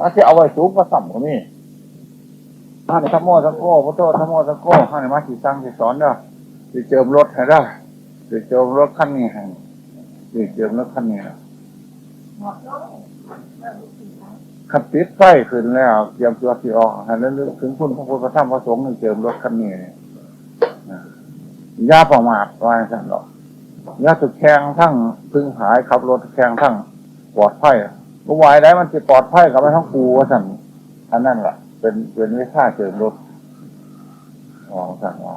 ถ้าที่เอาไว้สูงก็สั่มก็มีถ้าในทั้งโม่ทั้งโก้พระโตทั้งโม่ทั้งโก้ถ้าในมาสีสังสีสอนเด้อสีเจิมรถให้ได้สีเจิมรถคันนี้ให้สีเจิมรถคันนี้นะขับติดไฟขึ้นแล้วเตรียมตัวสีออกให้แล้วถึงคุณพระพุทธธรรมพระสงฆ์เจิมรถคันนี้ย่าประมาทไว้สั่นหรอกย่าตึกแข่งทั้งพึ่งหายขับรถแข่งทั้งปลอดภัย บ่ไหวได้มันจะปลอดภัยกับไม่ทั้งปูว่าสั่นอันนั้นแหละเป็นเป็นวิชาเจิมรถอ๋อสั่นว่า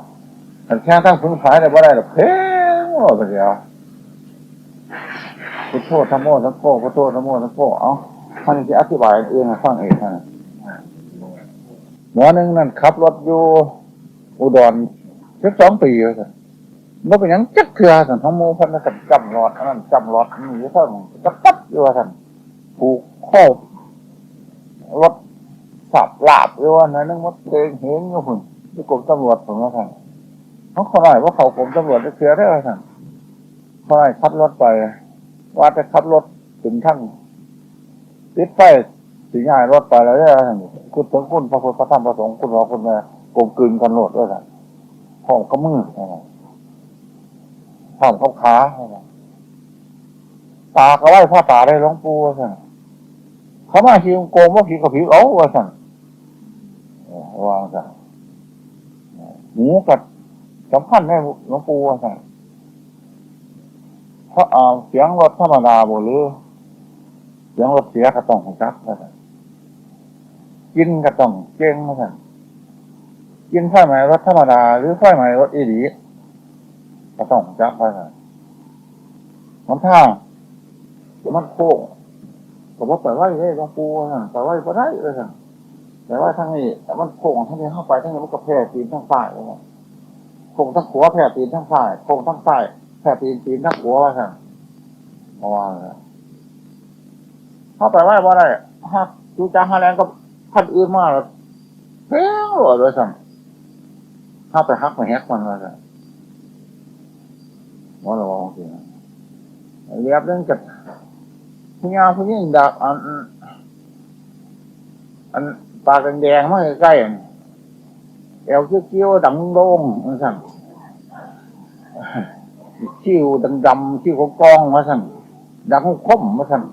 อันแค่ทั้งพึ่งพายได้บ่ได้หรอกเพ่งว่าไปเดียวพุทโธธรรมโมทั้งโก้พุทโธธรรมโมทั้งโก้เอ้าท่านจะอธิบายเองฟังเองนะหมอหนึ่งนั่นขับรถอยู่อุดรสิบสองปีเลยสั่นมันเป็นยังจักเถื่อสั่นทั้งโมพันธ์สั่นจำรอดอันนั้นจำรอดมีเท่านั้นจะปัดอยู่ว่าสั่น ผูกข้อรถสับลาบหรือว่าไหนนึงมดเองเห็นอยู่หุ่นที่กรมตำรวจผมว่าท่านเขาขอหน่อยว่าเขากรมตำรวจได้เสียได้ไหมท่านขอหน่อยขับรถไป ว่าจะขับรถถึงทั้งติดไฟสีง่ายรถไปแล้วได้ไหมท่านคุณถึงคุณพระพุทธพระธรรมพระสงฆ์คุณรอคุณแม่กลมกลืนกันโหลดด้วยท่านพร้อมกับมือพร้อมกับขา ตาก็ไหว้พ่อตาได้หลวงปู่ว่าท่นเขามาทีมโกงว่าผีกับผีเอาว่าสั่นวางสั่นหมูกัดสำคัญได้หลวงปู่ว่าสั่นเพราะอ่าเสียงรถธรรมดาบ่หรือเสียงรถเสียกระต้องของจักว่าสั่นกินกระต้องเก่งว่าสั่นกินไฟไหมรถธรรมดา หรือไฟไหมรถอีดีกระต้องของจักว่าสั่นมันท่าง มันโค้งผมว่าปล่อยไว้ได้หลวงปู่สั่นปล่อยไว้ก็ได้เลยแต่ว่าทั้งนี้มันโค้งทั้งนี้เข้าไปทั้งนี้มันก็แผ่ตีนทั้งฝ่ายเลยนะโค้งทั้งหัวแผ่ตีนทั้งฝ่ายโค้งทั้งฝ่ายแผ่ตีนตีนทั้งหัวว่าสั่นมาว่าเลยเข้าไปไว้ว่าได้ฮักจูจ้าฮาแรงก็พันอื่นมากเลยเฮ้ยเลยสั่นเข้าไปฮักไปแฮกมันเลยสั่นว่าเราบอกจริงเรียบเรื่องจัด ผู้ยาผู้ยิ่งดักอัน อันปากแดงๆมาใกล้ๆเอวเกี้ยวๆดังโล่งมันสั่นชิวดำๆชิวกองมาสั่นดังคมมาสั่น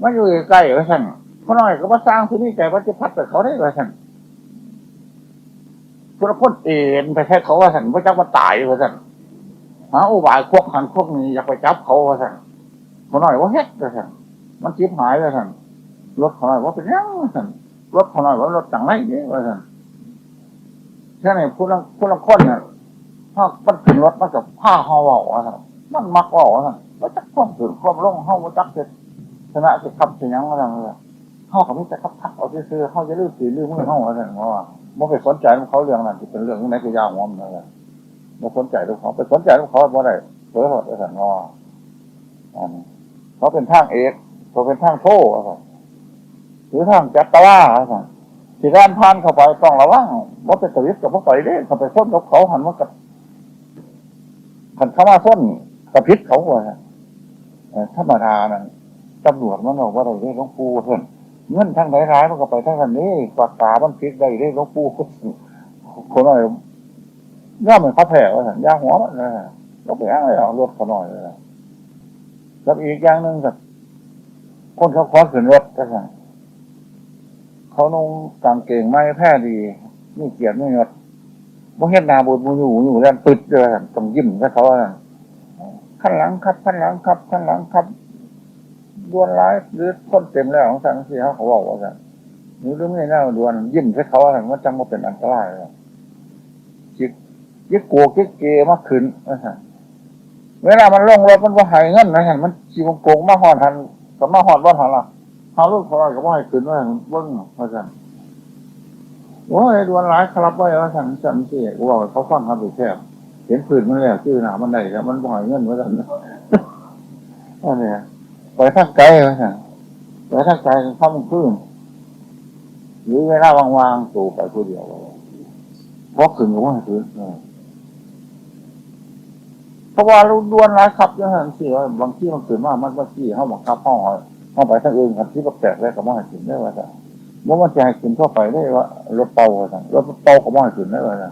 มาอยู่ใกล้มาสั่นเพราะน้อยก็มาสร้างที่นี่ใจว่าจะพัดแต่เขาได้มาสั่นคุณพ้นเอ็นไปแค่เขาว่าสั่นพระเจ้ามาตายว่าสั่นหาอุบายควกหันควกนี้อยากไปจับเขาว่าสั่น พอหน่อยว่าเฮ็ดเลยสั่นมันจิบหายเลยสั่นรถพอหน่อยว่าเป็นยังสั่นรถพอหน่อยว่ารถจังไรเนี่ยว่าสั่นแค่ไหนพูดละพูดละคนเนี่ยถ้ามันขึ้นรถมันกับผ้าห่อว่าสั่นมันมักว่าสั่นว่าจักความถึงความลงเฮาว่าจักเจ็ดชนะจะขับสิยังว่าสั่นเลยเฮากับมิจะขับทักเอาซื่อๆเฮาจะลื้อสีลื้อมือเฮาว่าสั่นเพราะว่าไม่ไปสนใจเขาเรื่องนั้นที่เป็นเรื่องไหนก็ยาวหัวมันเลยไม่สนใจลูกเขาไปสนใจลูกเขาบ่ได้เผลอหมดเลยสั่นว่าอันนี้ เขาเป็นทางเอกเขาเป็นทางโทอะหรือทางจัตวาอะที่ด้านพานเข้าไปต้องระวังว่าเป็นตวิสกับพวกไปเด้เขาไปส้นกับเขาหันว่ากับหันเข้ามาส้นกับพิษเขาว่ะธรรมดานั่นตำรวจมันบอกว่าอะไรเด้หลวงปู่เพิ่นเงินทางไหนร้ายมันก็ไปทางนั้นนี่ปากกามันพิษได้เด้หลวงปู่คนหน่อยย่าเหมือนเขาแผ่ว่าสัญญาหัวมันนะก็ไปอ้างเอารถเขาหน่อยเลย แล้วอีกอย่างหนึ่งกับคนเขาคว้าขึ้นรถก็ใช่เขานุ่งกางเกงไม้แพร่ดีนี่เกียรติไม่ยศว่าเฮ็ดนาบุญมูอยู่อยู่แล้วปึดเลยต้องยิ้มให้เขาขั้นหลังครับขั้นหลังครับขั้นหลังครับดวนร้ายหรือคนเต็มแล้วของสังสีเขาเขาบอกว่าสันนี่รู้ไม่แน่ดวนยิ้มให้เขาว่าจังว่าเป็นอันตรายเลยจิกยิกโกยิกเกมากขึ้นนะฮะ เวลามันลงรถมันว่าหายเงินนะฮะมันชีวงโกงมาหอดหันกับมาหอดบ้านหันละเขาลูกเขาก็ว่าให้ขึ้นว่าเบิ้งว่าสั่นโอ้ยดวนร้ายครับว่าว่าสั่นสั่นสิกูบอกเขาฟังครับไปแค่เห็นผืนมันแล้วชื่อหนามันได้แล้วมันบ่อยเงินว่าสั่นนั่นนี่ยไปทางไกลว่าสั่นไปทางไกลข้ามันขึ้นหรือเวลาวางๆตูไปผู้เดียวเพราะขึ้นก็ว่าให้ขึ้น เพราะว่าเราดวนร้ายครับยังหันสิว่บางที่มันเกิดมามันบางที่เขาบังคับห้องเข้าไปทางอื่นครับที่ประแตกแล้วก็มองห้ขึ้นได้ว่าจะว่ามันจะให้ขึ้นทั่วไปได้ว่ารถเป่าว่าจะรถเป่าก็มองห้ขึ้นได้ว่าจะ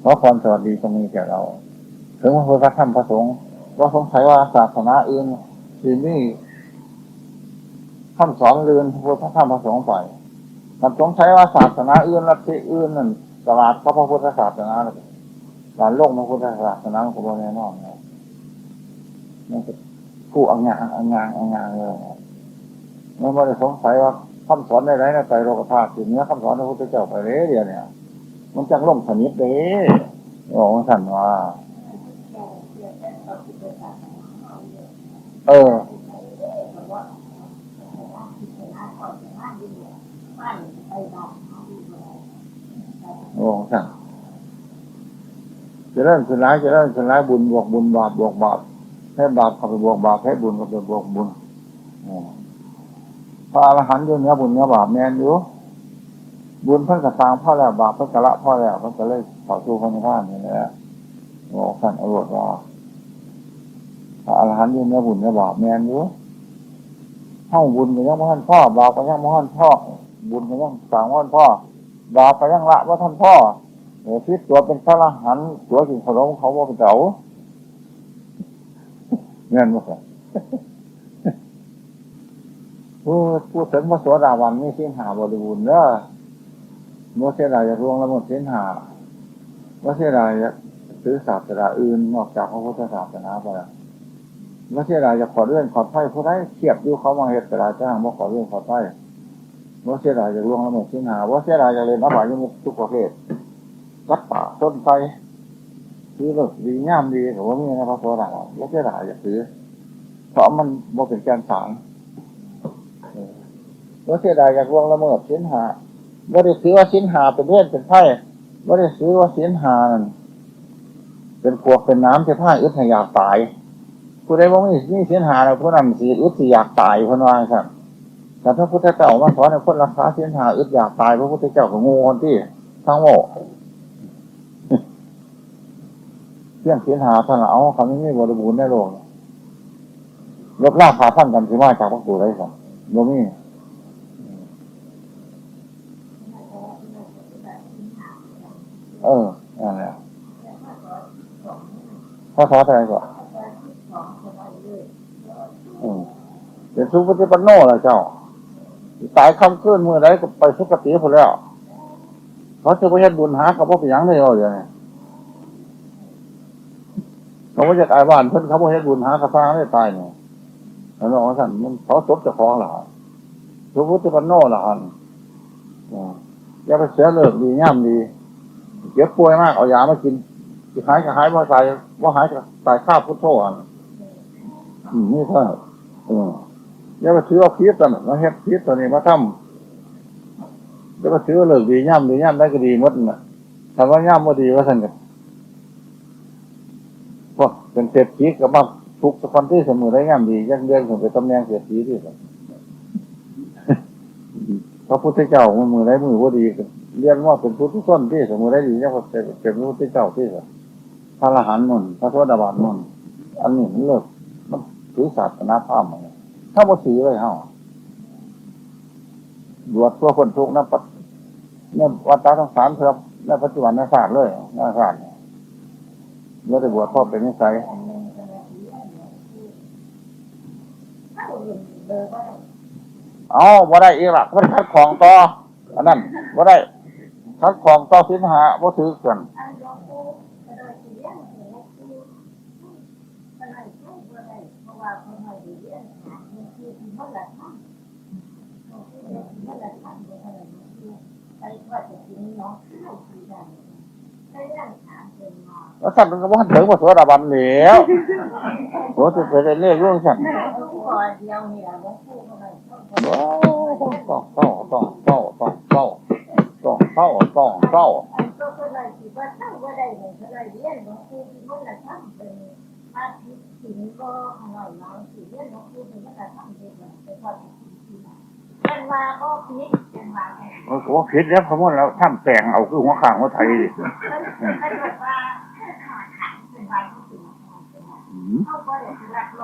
เพราะความสวัสดีตรงนี้แก่เรา ถึงพระพุทธธรรมพระสงฆ์ว่าสงสัยว่าศาสนาอื่นที่นี่คำสอนเรือนพระพุทธธรรมพระสงฆ์ไปมันสงสัยว่าศาสนาอื่นลัทธิอื่นนั่น ตลาดพระพุทธศาสนาเลยการโลกพระพุทธศาสนาของเราแน่นอนนะนี่คือผู้อังงางอังงางอังงางเลยมันไม่ได้สงสัยว่าคำสอนในไรในใจโลกธาตุถึงเนื้อคำสอนพระพุทธเจ้าไปเลยเดียวเนี่ย มันจังล่มสนิทเด้โอ้สั่นว่า เออ โอ้สั่นจะเริ่มขึ้นร้ายจะเริ่มขึ้นร้ายบุญบวกบุญบาปบวกบาปให้บาปเข้าไปบวกบาปให้บุญเข้าไปบวกบุญอ๋อพระอรหันต์อยู่เนื้อบุญเนื้อบาปแมนอยู่บุญพิ่งกระสางพ่อแล้วบาปพิ่งกระละพ่อแล้วพิ่งกระเลยต่อสู้พระนิพพานนี่แหละโอ้สั่นอรรถว่าพระอรหันต์อยู่เนื้อบุญเนื้อบาปแมนอยู่เข้าบุญก็ยังม่ท่านพ่อบาปก็ยังม่ท่านพ่อ บุญก็ยังสางว่าท่านพ่อ บาปยังละว่าท่านพ่อเออพิษตัวเป็นพระอรหันต์ตัวกินขนมเขาว่าเป็นเจ้าเงี้ยมั้งผู้ผู้ถึงพระโสดาวันนี่สิ้นหาบริบูรณ์เด้อเมื่อเสียดายจะร่วงล้วหมดสิ้นหาเมื่อเสียดายจะซื้อศาสนาอื่นนอกจากพระพุทธศาสนาไปแล้วเมื่อเสียดายจะขอเลื่อนขอไถ่ผู้ใดเทียบดูเขามาเหตุกระดาจ้างว่าขอเลื่อนขอไถ่ เมื่อเสียดายจะร่วงล้วหมดสิ้นหาว่าเสียดายจะเรียนอบายมุขทุกประเภทรัดป่าต้นไทรซื้อเลิกดีงามดีแต่ว่ามีนะพระโสดาว่าเสียดายจะซื้อเพราะมันบ่เป็นแกนสารว่าเสียดายอยากลวงละเมิดสินหาว่าได้ซื้อว่าสินหาเป็นเลื่นเป็นไพ่ว่าได้ซื้อว่าสินหานั่นเป็นพวกเป็นน้ำเป็นไพ่อึดให้อยากตายผู้ใดว่าไม่มีสินหาแล้วผู้นั้นสีอึดสิอยากตายคนว่าครับ แต่พระพุทธเจ้ามาสอนในคนรักษาเสินหาอึดอยากตายพระพุทธเจ้าของงูคนที่ทั้งโมเรื่องสินหาท่านเอาคำนี้ไม่บริบูรณ์ในโลกลบล่าขาพันกันสิมาจากพระปู่ได้สัมโมมีเออนั่นแหละพ่อท้ออะไรก่อนอืมเป็นสุปฏิปันโนแล้วเจ้า ตายคำขึ้นมือไรก็ไปสุคติพอแล้วเขาจะไปเฮ็ดบุญหาเขาบ่ไปหยังเลยเอาเดี๋ยวนี้เขาไม่จะตายบ้านเพิ่นเขาบ่เฮ็ดบุญหากระซ้างได้ตายเนี่ยแล้วน้องสั่นมันเขาศพเจะคล้องหล่ะสุปฏิปันโนหล่ะอันอย่าไปเสียเลิกดีย่ำดีเจ็บป่วยมากเอายามากินจะหายก็หายว่าตายว่าหายก็ตายข้าพุทโธอะอืมนี่เท่าอืม อย่าไปถือเอาพิษตัวนั้นมาเฮ็ดพิษตัวนี้มาทำอย่าไปถือว่าเลิกดีย่ำดีย่ำได้ก็ดีหมดน่ะทำว่าย่ำว่าดีว่าสั่นกันพวกเป็นเศรษฐีกับมาทุกคนที่เสมอได้ย่ำดียักเดือนถึงไปตำแหน่งเศรษฐีที่สุดพระพุทธเจ้ามือได้มือว่าดีกันเรียนว่าเป็นพุทธส้นที่สมุได้ดีเนี่ยเป็นเป็นพระพุทธเจ้าที่สุดพระอรหันต์มนต์พระโสดาบันมนอันนี้มันเลิกมันถือศาสนาพราหมณ์ ถ้าบ่ถือเลยเฮาบวชเพื่อคนทุกข์นะปัจเนี่ยวัฏฏะทั้งสามเพื่อในปัจจุบันในศาสตร์เลยในศาสตร์เนี่ยได้บวชพ่อเป็นนิสัยเอาบ่ได้อีกละไมันคัดของต่ออันนั้นบ่ได้คัดของต่อสินหาบ่ถือกัน แล้วสั่นมันก็บ่ทันถึงว่าสวดาบันแล้วโอ้จะเป็นเรื่องเรื่องสั่นโอ้ต้องต้องต้องต้องต้องต้องต้องต้องต้องต้องมันก็ว่าผิด ถ้าคิดถึงก็อร่อยแล้วสิเรื่องนกพูดถึงก็จะทำเองยแต่พอคิดถึนมาก็คิดเป็นมาโอ้โหคิดแล้วพมว่าเราท่ามแปลงเอาคือหัวข่างหัวไทยดิเป็าเลยอ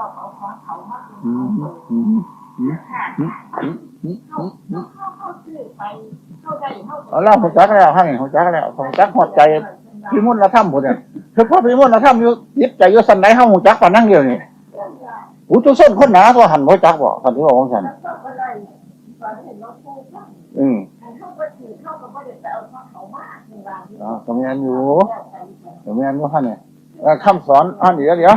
บอเราหัวจักแล้วให้หัวจักแล้วหัวจักหัวใจ พี่มุ่นละถ้ำผมดเนี่ยคือพ่อพี่มุ่นละถ้ำอยู่ยึดใจอยู่สันไหนห้าหัวจักปานนั่งเดียวนี่หูตัวส้นคนหนาตัวหันหัวจักบ่สันที่บอกของฉันอ้าก็ได้ตอนเห็นเราพูดว่าอืมเขาก็ถือเขาก็ไม่ได้ไปเอาของามาในร้านที่อ่าตรงนี้อยู่แล้วไปตรงนี้อยู่ท่านเนี่ยแล้วคำสอนอันเดี๋ยวเดี๋ยว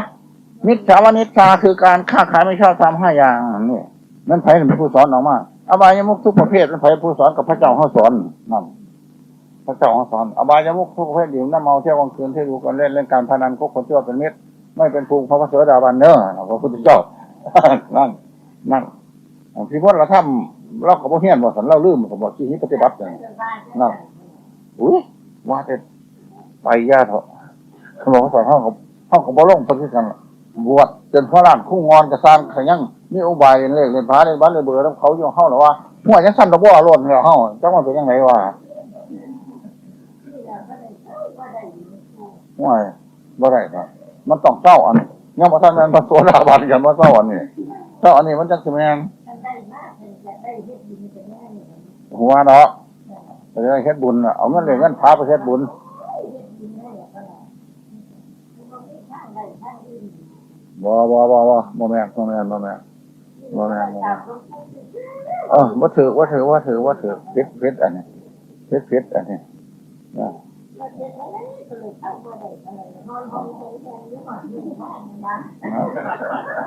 มิจฉาวนิชาคือการค้าขายไม่ชอบทำห้าอย่างนี่นั่นไผ่เป็นผู้สอนออกมาอบายมุกทุกประเภทนั่นไผ่ผู้สอนกับพระเจ้าเขาสอนนั่น ระเจ้าของสอนอบายมุขทุกประเภทดื่มน้ำเมาเที่ยวกลางคืนเที่ยวดูกันเล่นเล่นการพนันพวกคนชั่วเป็นมิตรไม่เป็นภูมิพระเสดาบันเนอะพระพุทธเจ้านั่นนั่นพี่พจน์เราทำเราขบเฮียนบอกสันเราลืมผมบอกที่นี้ปฏิบัติอย่างนั่นอุ้ยว่าแต่ไปยาเถอะเขาบอกว่าสอนห้องกับห้องกับบอลงปฏิกันบวชจนพระรานคู่งอนกระซานขยังมีอุบายเล่นเล่นพาเล่นบ้านเล่นเบื่อแล้วเขาอยู่ห้องหรอว่าหัวยังสั้นตะบ่อร่นเนี่ยห้องจังมันเป็นยังไงวะ ว่าบ่ได้ครับมันต้องเจ้าอันยังมาท่านนั้นมาตัวดาบันกันมาเจ้าอันนี้เจ้าอันนี้มันจังสิแมงหัวเนาะไปได้เฮ็ดบุญเอาเงินเลยเงินพาไปเฮ็ดบุญบ่บ่บ่บ่บ่แม่นบ่แม่นบ่แม่นบ่แม่นบ่แม่นเออบ่ถือว่าถือว่าถือว่าถือผิดผิดอันนี้ผิดผิดอันนี้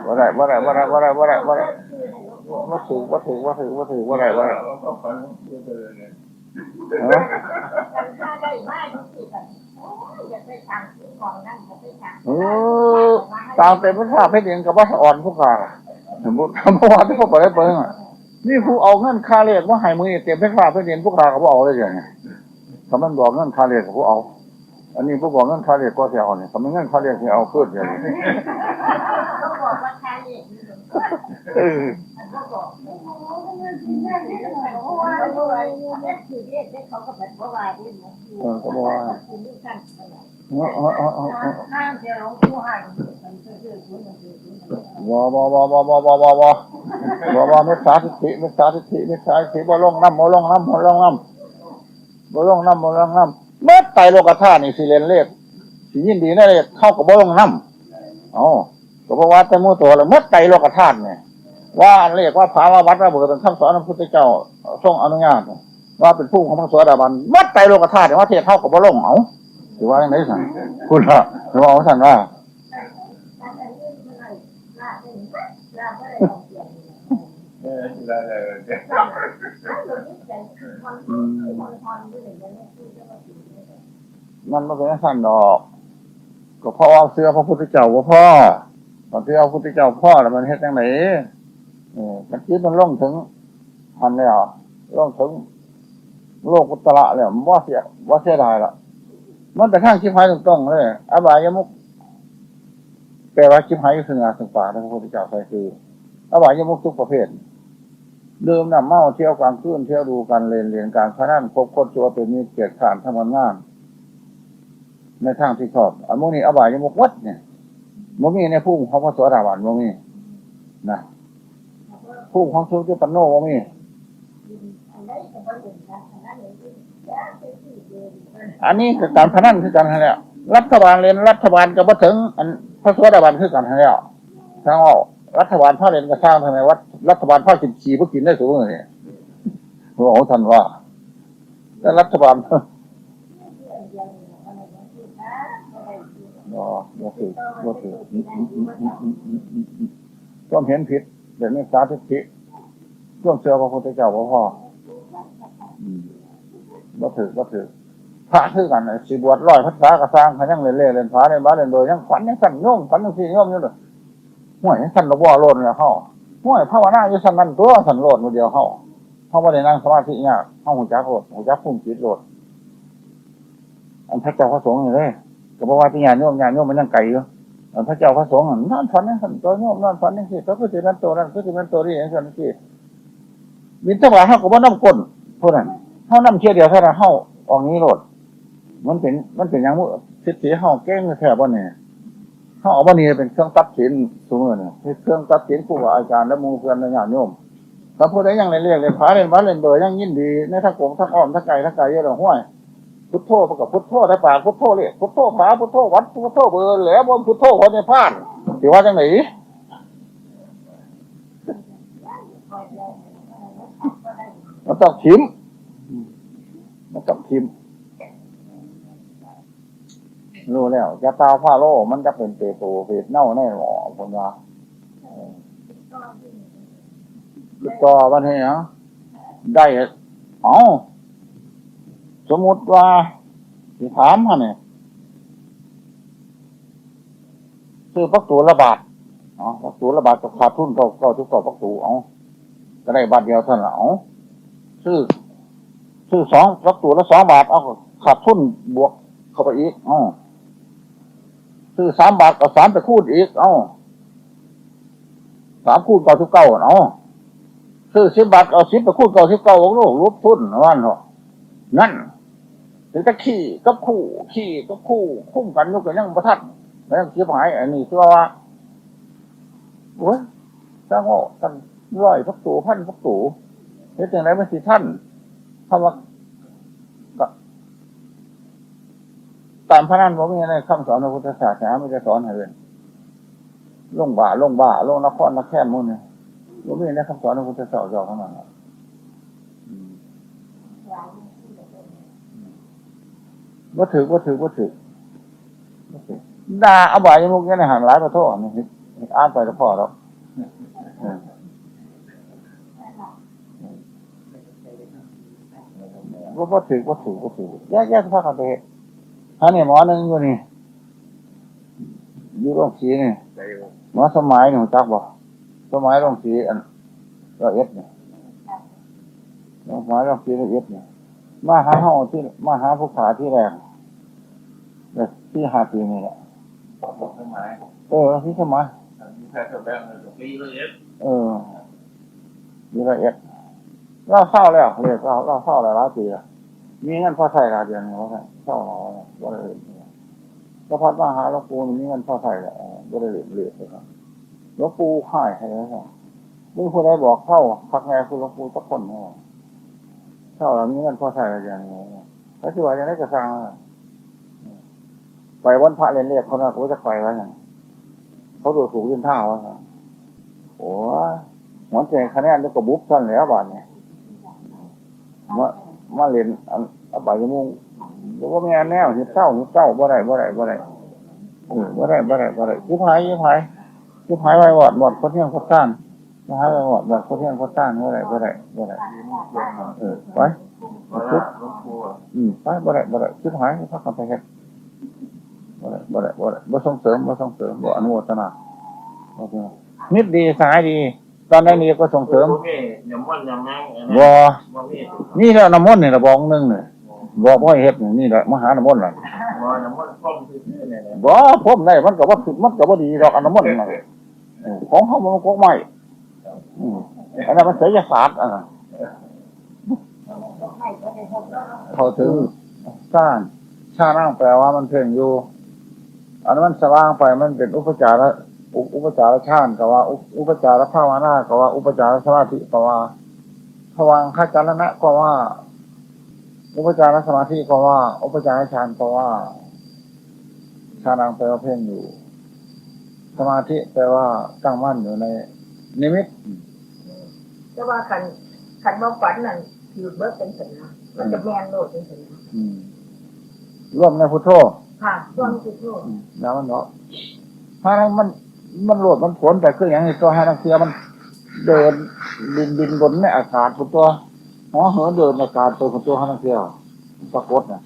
ว่าไรว่าไรว่าไรว่าไรว่าไรว่าไรว่าถือว่าถือว่าถือว่าถือว่าไรว่าไรตามเต็มพระธาตุเพชรเองกับพระอ่อนพวกกาสมมติเมื่อวานที่เขาไปได้เปิ้งนี่ผู้เอาเงินค่าเรียกว่าหายมือเต็มพระธาตุเพชรเองพวกกาเขาบอกเลยอย่างไง ถ้ามันบอกเงินค่าเรียกกับผู้เอา อันนี้ผู้บอกเงินค่าเรียกก็เสียเอาเนี่ยถ้ามันเงินค่าเรียกที่เอาเพื่อนอย่างนี้เออเออก็บอกว่าเออเออเออเออเออข้างเดียวหลวงปู่หันมันจะเจอคุณมันจะเจอคุณวอบอบอบอบอบอบอบอบอบอเมตตาทิฏฐิเมตตาทิฏฐิเมตตาทิฏฐิบ่ลงน้ำบ่ลงน้ำบ่ลงน้ำ บ่ลงน้ำบ่ลงน้ำเมื่อไตโลกธาตุนี่สิเรียนเลขสิยินดีนะเลขเข้ากับบ่ลงน้ำอ๋อก็เพราะว่าแต่มู่ตัวล้วเมื่อไตโลกธาตุเนี่ยว่าอันเลขว่าภาวะวัดว่าเบิดเป็นคำสอนของพระพุทธเจ้าทรงอนุญาตว่าเป็นผู้ของพระสวสดาบันเมื่อไตโลกธาตุเนี่ยว่าเทศเข้ากับบ่ลงเอาถือว่าอย่างไรสั่งคุณละถือว่าสั่นว่า มันไม่เป็นสั้นดอก ก็เพราะว่าเสื้อพระพุทธเจ้าว่าพ่อตอนที่เอาพระพุทธเจ้าพ่อแล้วมันเฮ็ดยังไงเออมันคิดมันล่องถึงพันแล้วล่องถึง โลกุตระแล้วว่าเสียว่าเสียดายละมันแต่ทางชิพหายตรงเลยอบายมุกแปลว่าชิพหายคือสงาสึงป่าที่พระพุทธเจ้าใส่คืออบายมุกทุกประเภท ดื่มน้ำเมาเที่ยวกลางคืนเที่ยวดูกันเรียนเรียนการพนันพบคนตัวเป็นมีเกียรติขานทำงานงานในทางที่ชอบอันพวกนี้อบายมุกวัดเนี่ยมันมีในผู้ของพระสวัสดิบาลมันมีนะผู้ของสุจิปันโนมันมีอันนี้คือการพนันคือกันทั้งแล้วรัฐบาลเรียนรัฐบาลก็บ่ถึง อันพระสวัสดิบาลคือกันทั้งแล้วทางว่า รัฐบาลพ่อเรีนกระช่างทำไมวัดรัฐบาลพ่อกินชีพวกกินได้สูงเลยผมบอกท่านว่าแล้วรัฐบาลอ๋อถือบ่ถือต้องเห็นผิดแต่ไม่สาธิติต้องเชื่อพระพุทธเจ้าพระพ่อบ่ถือบ่ถือพระคือกันสิบวชร้อยพระษากระซังเขายังเล่นเล่นพระเล่นบ้าเล่นโดยยังฝันยังสั่งโยมฝันยังสี่โยมอยู่เลย ห่วยสั่นระบ่โลดเลยเฮาห่วยภาวนาอยู่สั่นนั่นตัวสั่นโลดมือเดียวเฮาเฮาบ่ได้นั่งสมาธิเนี่ยเฮาหูจักโลดหูจักพุ่มจิตโลดอันพระเจ้าพระสงฆ์นี่เลยก็บอกว่าที่งานโยมงานโยมมันยังไกลอยู่เออพระเจ้าพระสงฆ์นอนฝันนั่นสั่นตัวโยมนอนฝันนี่สิก็คือสินั่นตัวนั่นก็คือนั่นตัวนี่อย่างนั้นสิวินทบาทเฮาก็บ่น้ำก้นพวกนั้นเฮาน้ำเชี่ยเดียวเท่านั้นเฮาออกนี้โลดมันเป็นมันเป็นอย่างมุสิทธิเฮาแก้งแท้บ่เนี่ย เขาเอาวันนี้เป็นเครื่องตัดสินสมมติเนี่ยเป็นเครื่องตัดสินครูบาอาจารย์และมูเพื่อนและญาติโยมถ้าพูดได้ยังเรียนเรียกเรียนพาเรียนวัดเรียนเบอร์ยังยินดีในทั้งกงทั้งอ้อมทั้งไกลทั้งไกลเยอะเลยห้วยพุทโธประกับพุทโธได้ปากพุทโธเลยพุทโธพาพุทโธวัดพุทโธเบอร์แหล้วบนพุทโธคนในพานถือว่าจังไหนมันต้องทิมมันต้องทิม รู้แล้วจะตาผ้าโลมันจะเป็นเปโตเปดเน่าแน่หรอคนว่าคือต่อวันนี้นะได้เอาสมมติว่าสิถามฮะเนี่ยซื้อพักตัวละบาทอ๋อพักตัวละบาทกับขาดทุนเก่าเก่าทุกเก่าพักตัวเอาก็ได้บาทเดียวเท่านั้นเอาซื้อซื้อสองพักตัวละสองบาทเอาขาดทุนบวกเข้าไปอีกอ๋อ ซื้อสามบาทกับสามไปคูดอีก เอาสามคูดเก่าทุกเก่าเอาซื้อสิบบาทเอาสิบไปคูดเก่าสิบเก่าโลกลบทุนว่าเนาะนั่นหรือจะขี่กับคู่ ขี่กับคู่ คุ้มกันยุกันยังประทัดแล้วเสียหายอันนี้คือว่าโอ้ยสร้างว่ากันร้อยพักตูพันพักตูเฮ็ดอย่างไรมันสิท่านคำว่า ตามพระนั่นผมมีในคำสอนพระพุทธศาสนาไม่ได้สอนให้เลยลงบ่าลงบ่าลงนครนครแค่มุ่นเนี่ยผมมีในคำสอนพระพุทธศาสนาเท่านั้นครับอืมว่าถือว่าถือว่าถือว่าถือด่าเอาบ่ายมุกเนี่ยในหันร้ายขอโทษนี่อ่านไปแล้วพอแล้วว่าว่าถือว่าถือว่าถือแยกแยกสภาพกันไป ฮะเนี่ยหมอหนึ่งอยู่นี่อยู่โรงสีนี่หมอสมัยหนูจักบ่สมัยโรงสีอันร้อยเอ็ดเนี่ยสมัยโรงสีร้อยเอ็ดเนี่ยมาหาเฮาที่มาหาผู้ขาที่แรกเนี่ที่หาปีนี่แหละบอกทำไมเออที่สมัยมีแค่ตัวแบงค์เลยปีละเอสเออยี่ร้อยเอ็ดเราเศร้าแล้วเรียกเราเราเศร้าแล้วหลายปีแล้ว มีเงินพอใช้หลายเดือนแล้วกันเศร้าเราว่าเลยก็พัดมาหาหลวงปู่มีเงินพอใช้แล้วว่าเลยเหลือเลยครับหลวงปู่ข่ายให้แล้วครับมึงคนใดบอกเข้าพักแม่คือหลวงปู่สักคนเนาะเราแล้วมีเงินพอใช้หลายเดือนแล้วที่ว่าจะได้กระซังไปวันพระเรียนเรียกเขาน่ะเขาจะไปไว้ไงเขาดูถูกยินท่าวะโอ้หมันเจงคะแนนแล้วก็บุ๊บท่านแล้วบาทเนี่ย มาเรียนอับายมุงหรือว่าแม่แนวเหิบเศร้าเศร้าบ่ได้บ่ได้บ่ได้เออบ่ได้บ่ได้บ่ได้ยิบหายยิบหายยิบหายไว้หมดหมดคนเที่ยงคนต้านยิบหายไว้หมดหมดคนเที่ยงคนต้านบ่ได้บ่ได้บ่ได้เออไปมาแล้วหลวงปู่อืมไปบ่ได้บ่ได้ยิบหายพักกันไปเฮ็ดบ่ได้บ่ได้บ่ได้บ่ส่งเสริมบ่ส่งเสริมบ่อนุโมทนาบ่ส่งนิดดีสายดี ตอนนั้นนี่ก็ส่งเสริมนี่ยำมันยำแมงบ่บ่มีนี่แหละน้ำมนต์นี่ละบอกหนึงเนี่ยบอกว่าเฮ็ดนี่นี่แหละมหาน้ำมนต์น่ะบ่ยำมันต้มคือเนี่ยเนี่ยบ่ผมได้มันก็บ่ผิดมันก็บ่ดีดอกอันน้ำมนต์น่ะเออของเฮามันก็ไม่อืมอันนั้นมันไสยศาสตร์อะเขาถึงสร้างชานั่งแปลว่ามันเพ่งอยู่ อันนั้นมันสว่างไปมันเป็นอุปจารอุ อุปจารฌานก็ว่าอุอุปจารภาวนาก็ว่า อุปจารสมาธิก็ว่าภวังคจารณะก็ว่า อุปจารสมาธิก็ว่า อุปจารฌานก็ว่าฌานังแปลว่าเพ่งอยู่ สมาธิแปลว่าตั้งมั่นอยู่ในนิมิตแต่ว่าขันขันมาฝันนั่นคือเบิกเป็นสัญญามันจะแมนโลดเป็นสัญญาอืมร่วมในพุทโธค่ะช่วงคือโลดอืมแล้วมันเนาะถ้านั้นมัน มันโหลดมันผลแต่คืออย่างนี้ตัวให้นักเสียมันเดินบินบินบนในอากาศคุณตัวหอเหินเดินในอากาศตัวคุณตัวให้นักเสียปรากฏนะ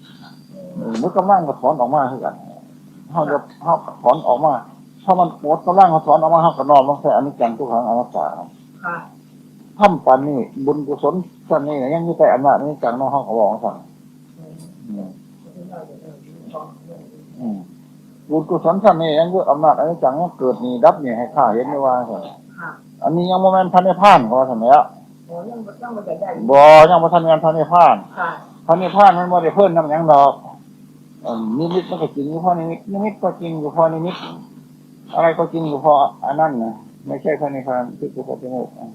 เออมันกำลังก็ถอนออกมาคือกันเขาจะเขาถอนออกมาถ้ามันปวดกำลังเขาถอนออกมาเขาก็นอนลงใส่อันนี้จังทุกครั้งอนัตตาค่ะทำปันนี่บุญกุศลสันนี่ยังอยู่แต่อำนาจนี้จังน้องเขาเขาบอกสั่งอืมอืม บุญกุศลสันนี่ยังอยู่อำนาจอันนี้จังยังเกิดนี่ดับนี่ให้ข้าเห็นไม่ว่าสั่งค่ะอันนี้ยังโมเมนพันในพานเขาสั่งแล้วโอ้ยังบ่ต้องมาได้ได้บ่ยังบ่ทันงานพันในพานค่ะพันในพานมันบ่ได้เพิ่นน้ำหยังดอกเอิ่มนิมิตมันก็จริงอยู่พอนิมิตนิมิตก็จริงอยู่พอนิมิตอะไรก็กินอยู่เพราะอันนั้นนะไม่ใช่พระนิพพานคือกุศลจมูกอะ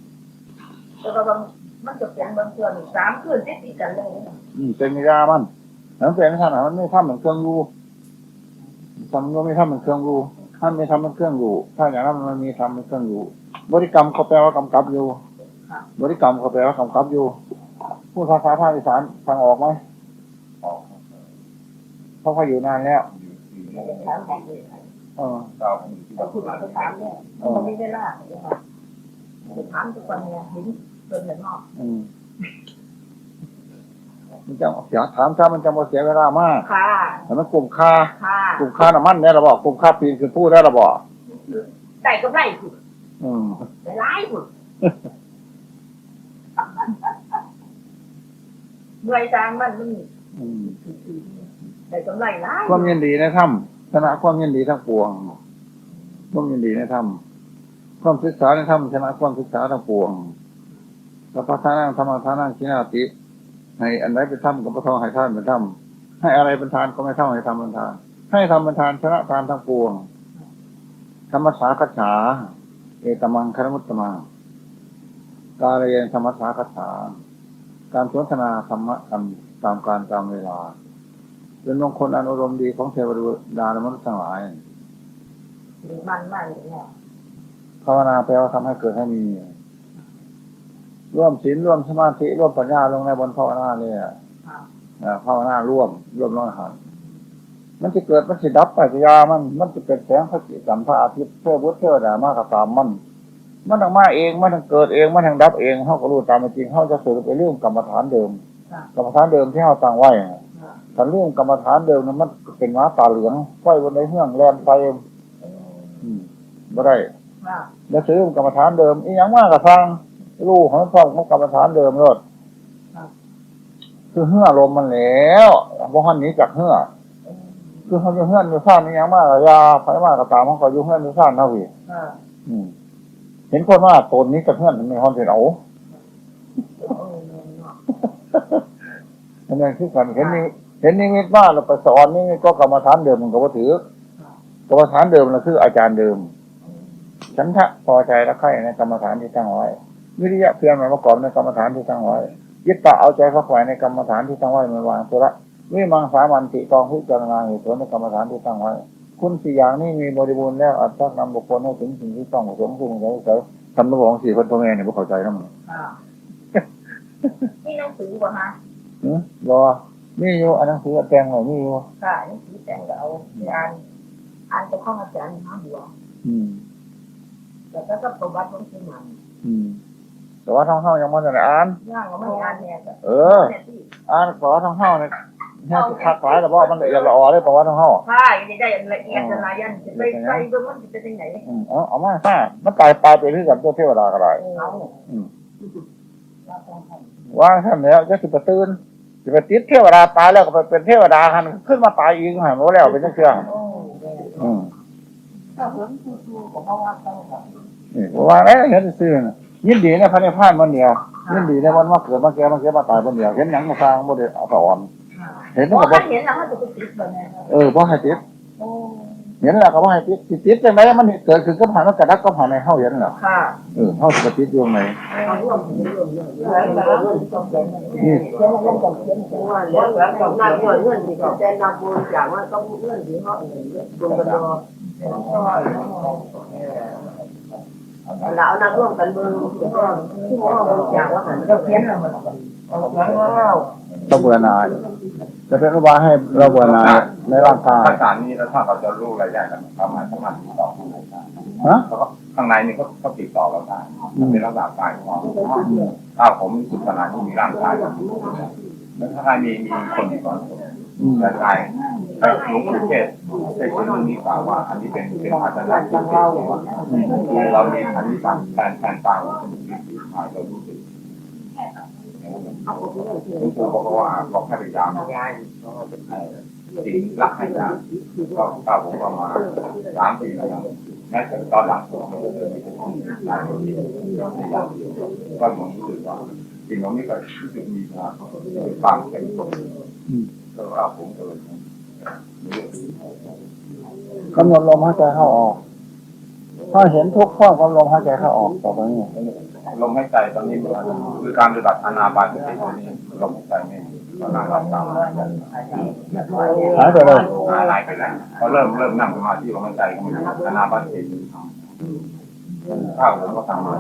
แต่ว่าบางมันจะเป็นบางส่วนสามคืนติดติดกันเลยนะอืมเป็นมิยามันแล้วเป็นขนาดมันไม่ทำเหมือนเครื่องรู ทำก็ไม่ทำเหมือนเครื่องรูท่านไม่ทำเหมือนเครื่องรูถ้าอย่างนั้นมันมีทำเหมือนเครื่องรูบริกรรมเขาแปลว่ากำกับอยู่ บริกรรมเขาแปลว่ากำกับอยู่ พูดภาษาภาคอีสานฟังออกไหมออกเพราะเขาอยู่นานแล้วไม่ได้ถามของเลยเออเก้าผมอยู่ที่แต่บ้านคุณมาไปถามเนี่ยมันไม่ได้ล่าเลยค่ะไปถามทุกวันเนี่ยเห็นเป็นแบบนอกอืมมัน จะอยากถามถ้ามันจะมาเสียเวลามากค่ะ แต่มันกลุ่มค่าค่ะกลุ่มค่าน้ำมันเนี่ยเราบอกกลุ่มค่าปีนคือพูดได้เราบอกแต่ก็ได้ผุดอืมแต่ร้ายผุดเมื่อยจางมันมันอืมแต่กำไรร้ายความยินดีในถ้ำชนะความยินดีทั้งปวงความยินดีในถ้ำความศึกษาในถ้ำชนะความศึกษาทั้งปวงสัพพะทานังธรรมทานังชินาติ ให้อันไหนเป็นถ้ำก็ไม่เท่าให้ท่านเป็นถ้ำให้อะไรเป็นทานก็ไม่เท่าให้ทำเป็นทาน ให้ทำเป็นทานชนะทานทั้งปวงธรรมสาคัจฉาเอตมังคารมุตตมังกาเรียนธรรมสาคัจฉาการสนทนาธรรมะกันตามการตามเวลาเป็นมงคลอันอารมณ์ดีของเทวดาและมนุษย์ทั้งหลายมันมากเลยเนี่ยภาวนาแปลว่าทำให้เกิดให้มี ร่วมศีลร่วมสมาธิร่วมปัญญาลงในบนภาวนาเลยอะอ่าภาวนาร่วมร่วมร้อยหันมันจะเกิดมันจะดับไปจะยามัน มันจะเป็นแสงพระจิตสัมพระอาทิตย์เพื่อบุตรเทวดามากกับตามมัน มันทางมาเองมันทางเกิดเองมันทางดับเองเขาก็รู้ตามเป็นจริงเขาจะสื่อไปเรื่องกรรมฐานเดิมกรรมฐานเดิมที่เขาตั้งไว้อะแต่เรื่องกรรมฐานเดิมนั้นมันเป็นม้าตาเหลืองไฟบนในเฮืองแลนไฟอืมบ่ได้ว่าแล้วซื้อกรรมฐานเดิมอีหยังมากกับทาง ลูกของพ่อของกรรมฐานเดิมรถคือเหื่อลมมันแล้วบ่หันหนี้จากเหื่อคือเขาอยู่เหื่อนอยู่ซ่านอีหยังมากกับยาไฟมากกับตามเขาก็อยู่เหื่อนอยู่ซ่านเท่าพี่อืมเห็นคนว่าตนนี้กับเหื่อนมันมีความเป็นเอาอันนั้นคือกันเห็นนี่เห็นนี่มิตว่าเราไปสอนนี่ก็กรรมฐานเดิมมันก็บ่ถือกรรมฐานเดิมเราคืออาจารย์เดิม ฉันทะพอใจและใคร่ในกรรมฐานที่ตั้งไว้ วิริยะเพียรมันประกอบในกรรมฐานที่ตั้งไว้ยึดตะเอาใจฝักใฝ่ในกรรมฐานที่ตั้งไว้มันวางตัวละวิมังสามันติกองพิจารณาเหตุผลในกรรมฐานที่ตั้งไว้ คุณสี่อย่างนี้มีบริบูรณ์แล้วอัตถนำบุคคลให้ถึงสิ่งที่ต้องประสงค์ซึ่งใช้ใช้ทำตัวของสี่คนพ่อแม่เนี่ยพวกเข้าใจนะมึงนี่หนังสือป่ะฮะหือรอมีอยู่อันนั้นคือแตงหน่อยมีอยู่ค่ะหนังสือแต่งก็เอาอ่านอ่านไปข้องอาจารย์ห้าบัวอืมแล้วก็ประวัติของที่มันอืม แต่ว่าท้องเฮายังไม่ได้อ่าน ย่างก็ไม่อ่านเนี่ยเออ อ่านแต่ว่าท้องเฮาเนี่ยแค่คักหลายแต่ว่ามันละเอียดละออเลยเพราะว่าท้องเฮาค่ะยังได้ละเอียดละยันจะไปไปดูมันจะเป็นยังไงอืมเอาเอามาซ่ามันตายปลายไปที่กับตัวเทวดาก็ได้เอาว่าท่านแล้วจะสิบตื่นสิบติดเทวดาตายแล้วก็ไปเป็นเทวดาหันขึ้นมาตายอีกหันมาแล้วเป็นจังเชื่ออืมถ้าเพิ่มชูๆของเขาว่าเขานี่ว่าแล้วเห็นซื่อน่ะ ยินดีในพระนิพพานมันเดียวยินดีในวันมาเกิดมาแก่มาเกิดมาตายมันเดียวเห็นหยังมาสร้างบ่ได้เอาสอนเห็นเพแล้วราะก็บ่เขาเห็นแล้วเขาจะไปติดแบบนี้เออบ่ให้ติดโอ้เห็นแล้วก็บ่ให้ติดสิติดจังไดมันเกิดขึ้นก็ผ่านมันกระดักก็ผ่านในเฮาเห็นแล้วค่ะเออเฮาสิไปติดอยู่ไหนเขาร่วมร่วมร่วมแล้วก็จบเลยนี่เขียนแล้วจบเขียนเขียนว่าแล้วแล้วจบนั่งเงินเงินดีกว่าแต่นำบุญอย่างว่าต้อง เงินดีเขาเอแล้วนักร่วมกันเมืองที่ว่าอย่างว่าหันเราเขียนเราแล้วต้องเบื่อหน่ายจะเป็นว่าให้เราเบื่อหน่ายในร่างกายภาษานี้แล้วถ้าเราจะรู้อะไรได้กันประมาณประมาณติดต่อข้างในได้ฮะข้างในนี่ก็ก็ติดต่อเราได้เป็นลักษณะกายของถ้าผมสุขนาดที่มีร่างกายแล้วถ้าใครมีมีคนอยู่ก่อนอืมแต่กาย หลวงปู่เทศเทศน์เรื่องนี้กล่าวว่า อันนี้เป็นเป็นอาจาที่เทศน์ว่าเรามีอันนี้สั่งแทนแทนตายว่างที่หาเรารู้สึกหลวงปู่บอกว่าบอกให้พยายามสิ่งรักให้ได้ก็ก้าวผมประมาณสามปีแล้วแม้แต่ตอนหลังผมเริ่มมีความได้ดีก็ผมรู้สึกว่าสิ่งเหล่านี้ก็รู้สึกมีนะความแข็งแกร่งก็ว่าผมก็เลย กำหนดลมหายใจเข้าออก ถ้าเห็นทุกข์พร้อมกับลมหายใจเข้าออกต่อไปนี้ลมหายใจตอนนี้คือการปฏิบัติอานาปานสติตอนนี้ลมหายใจไม่มีก็นั่งหลับตาหายไปเลยหายหายไปแล้วพอเริ่มเริ่มนั่งสมาธิลมหายใจก็ไม่มีอานาปานสติข้าวผมก็ทำมา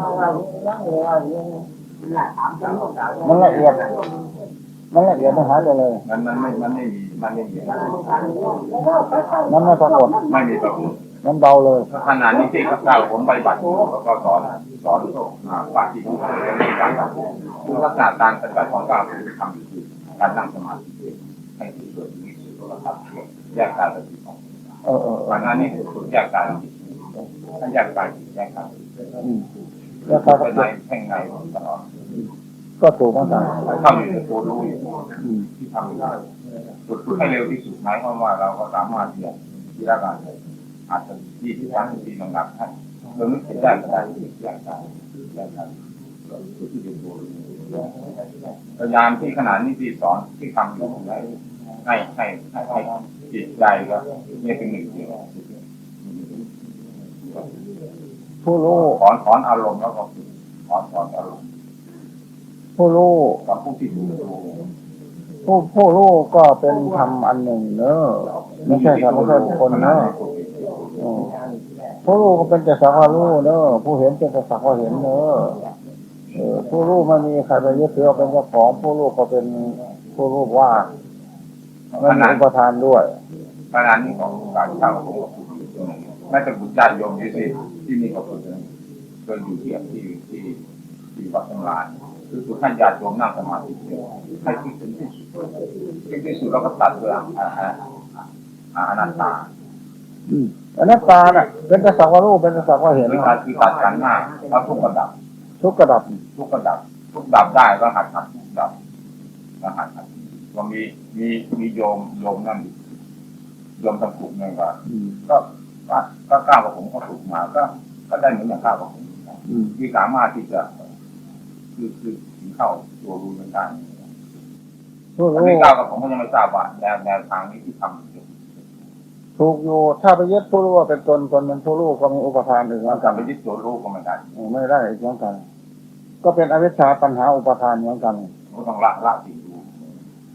มันละเอียด มันละเอียดมันหายไปเลย มันมันไม่มันไม่มีมันไม่มีมันไม่ปรากฏไม่มีประโยชน์มันเบาเลยขณะนี้ที่ข้าพเจ้าผมปฏิบัติอยู่แล้วก็สอนสอนอ่าปฏิบัติในการทำคือลักษณะการปฏิบัติของข้าพเจ้าคือทำอยู่คือการนั่งสมาธิให้ที่สุดนี้สุดแล้วก็แยกการปฏิบัติเออเออเอก่ออนหน้านี้คือฝึกแยกการถ้าแยกการแยกการอืมแล้วเขาก็เป็นในแห่งในตลอด ก็ถูกเหมือนกันเข้าอยู่ตัวรู้อยู่ที่ทำอยู่ฝึกให้เร็วที่สุดหมายความว่าเราก็สามารถที่จะที่ละกันอาจจะยี่สิบวันทีลำดับให้เราไม่คิดได้ก็ได้แยกการแยกการฝึกที่อยู่ตัวรู้พยายามที่ขนาดนี้ที่สอนที่ทำอยู่ให้ให้ให้ให้ให้จิตใจก็เนี่ยเป็นหนึ่งเดียวผู้รู้ถอนถอนอารมณ์แล้วก็ถอนถอนอารมณ์ ผู้รู้กับผู้ที่ถูผู้ผู้รู้ก็เป็นธรรมอันหนึ่งเนอะไม่ใช่ครับไม่ใช่บุคคลเนอะผู้รู้ก็เป็นแต่สักว่ารู้เนอะผู้เห็นเป็นแต่สักว่าเห็นเนอะผู้รู้ไม่มีใครไปยึดถือเป็นเจ้าของผู้รู้ก็เป็นผู้รู้ว่าไม่มีอุปทานด้วยขณะนี้ของการเข้าของแม้แต่บุญญาโยมที่ที่ที่นี่ก็ฝึกเคยอยู่ที่ที่ที่ที่วัดสำราญ คือฝึกให้ญาติโยมนั่งสมาธิให้ที่ถึงที่สุดที่สุดแล้วก็ตัดด้วยอ่อ่าอ่านัตตาอืมอนัตตาน่ะ เป็นแต่สักว่ารู้เป็นแต่สักว่าเห็นคือการคือตัดกันหน้าแล้วทุกกระดับ ทุกกระดับ ทุกกระดับ ทุกดับได้ก็หัดหัดทุกดับก็หัดหัดก็มีมีมีโยมโยมนั่นโยมทำกลุ่มหนึ่งก็ก็ก็ก้าวกับผมก็ฝึกมาก็ ก็ได้เหมือนอย่างก้าวกับผมมที่สามารถที่จะ คือคือถึงเข้าตัวรู้เหมือนกันผู้อันรู้นี้ก้าวกับผมก็ยังไม่ทราบว่าแนวแนวทางนี้ที่ทำอยู่ถูกอยู่ถ้าไปยึดผู้รู้ว่าเป็นตนตนเป็นผู้รู้ก็มีอุปทานอื่นเหมือนกันไปยึดตัวรู้ก็ไม่ได้ไม่ได้อีกเหมือนกัน ก็เป็นอวิชชาปัญหาอุปทานเหมือนกันก็ต้องละละสิ่งรู้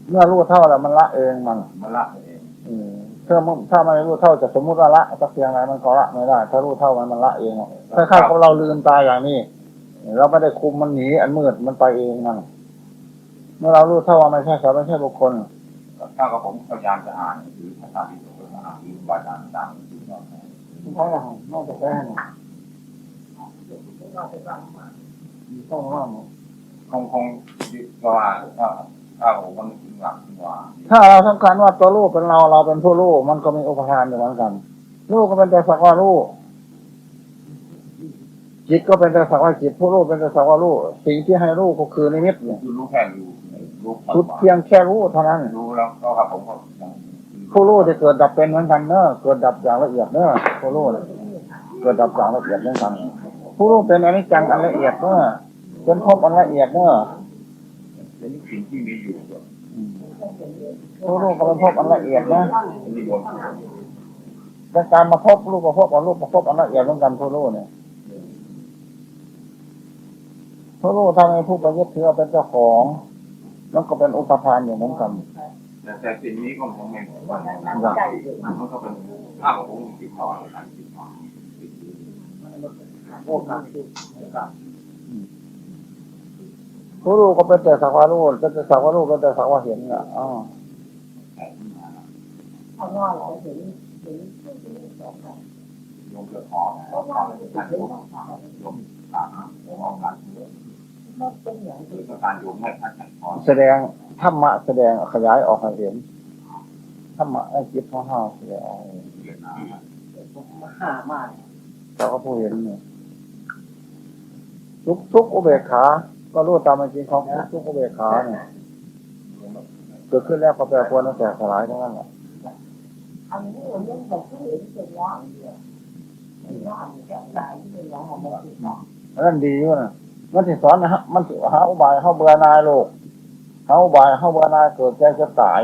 เมื่อรู้เท่าแล้วมันละเองมันมันละเองอืถ้ามันถ้าไม่รู้เท่าจะสมมุติว่าละสักเพียงไรมันก็ละไม่ได้ ถ้ารู้เท่ามันมันละเองคล้ายๆกับเราลืมตาอย่างนี้ เราไม่ได้คุมมันหนีอันมืดมันไปเองมันเมื่อเรารู้เท่าว่าไม่ใช่สัตว์ไม่ใช่บุคคลก้าวกับผมพยายามจะอ่านหรือภาษาที่ผมจะอ่านหรือวาจาต่างๆที่เราเพราะอย่างนอกจากแค่นี้ต้องว่าคงคงยึดว่าถ้าถ้าผมมันถึงหลักถึงว่าถ้าเราสำคัญว่าตัวรู้เป็นเราเราเป็นผู้รู้มันก็มีอุปทานอยู่เหมือนกันรู้ก็เป็นแต่สักว่ารู้ จิตก็เป็นแต่สักว่าจิตผู้รู้เป็นแต่สักว่ารู้สิ่งที่ให้รู้ก็คือนิมิตเนี่ยคือรู้แค่รู้รู้ชุดเพียงแค่รู้เท่านั้นรู้แล้วก็ครับผมก็ยังผู้รู้จะเกิดดับเป็นเหมือนกันเนอะเกิดดับอย่างละเอียดเนอะผู้รู้เนี่ยเกิดดับอย่างละเอียดเหมือนกันผู้รู้เป็นอนิจจังอันละเอียดเนอะเป็นภพอันละเอียดเนอะเป็นสิ่งที่มีอยู่ผู้รู้ก็เป็นภพอันละเอียดนะนิยมเป็นการมาพบรูปประพบกับรูปประพบอันละเอียดเหมือนกันผู้รู้เนี่ย ผู้รู้ทำให้ผู้ไปยึดถือเป็นเจ้าของมันก็เป็นอุปทานอยู่เหมือนกันแต่สิ่งนี้ก็คงไม่เหมือนกันมันก็เป็นข้าวของติดต่อกันติดต่อผู้รู้ก็เป็นแต่สักว่ารู้เป็นแต่สักว่ารู้เป็นแต่สักว่าเห็นอะอ๋อเอาว่าเราเห็นเห็นยมเกิดหอมหอมการโยมโยมตาโยมออกกันมันเป็นอย่างคือการโยมให้ท่าน แข่งขอแสดงธรรมะแสดงขยายออกให้เห็นธรรมะไอ้จิตของเฮาแสดงออกให้เห็นเรียนนาห้ามากแต่ก็ผู้เห็นเนี่ยทุกทุกอุเบกขา ก็รู้ตามเป็นจริงของทุกทุกอุเบกขาเนี่ยเกิดขึ้นแล้วก็แปรปรวนแล้วแต่สลายทั้งนั้นแหละอันนี้เราเรื่องแบบที่เห็นเป็นว่าว่าจะตายเป็นว่ามันติดต่ออันนั่นดีอยู่นะ มันสิสอนนะฮะมันสิหาอุบายเข้าเบื่อนายโลกหาอุบายเข้าเบื่อนายเกิดแก่จะตาย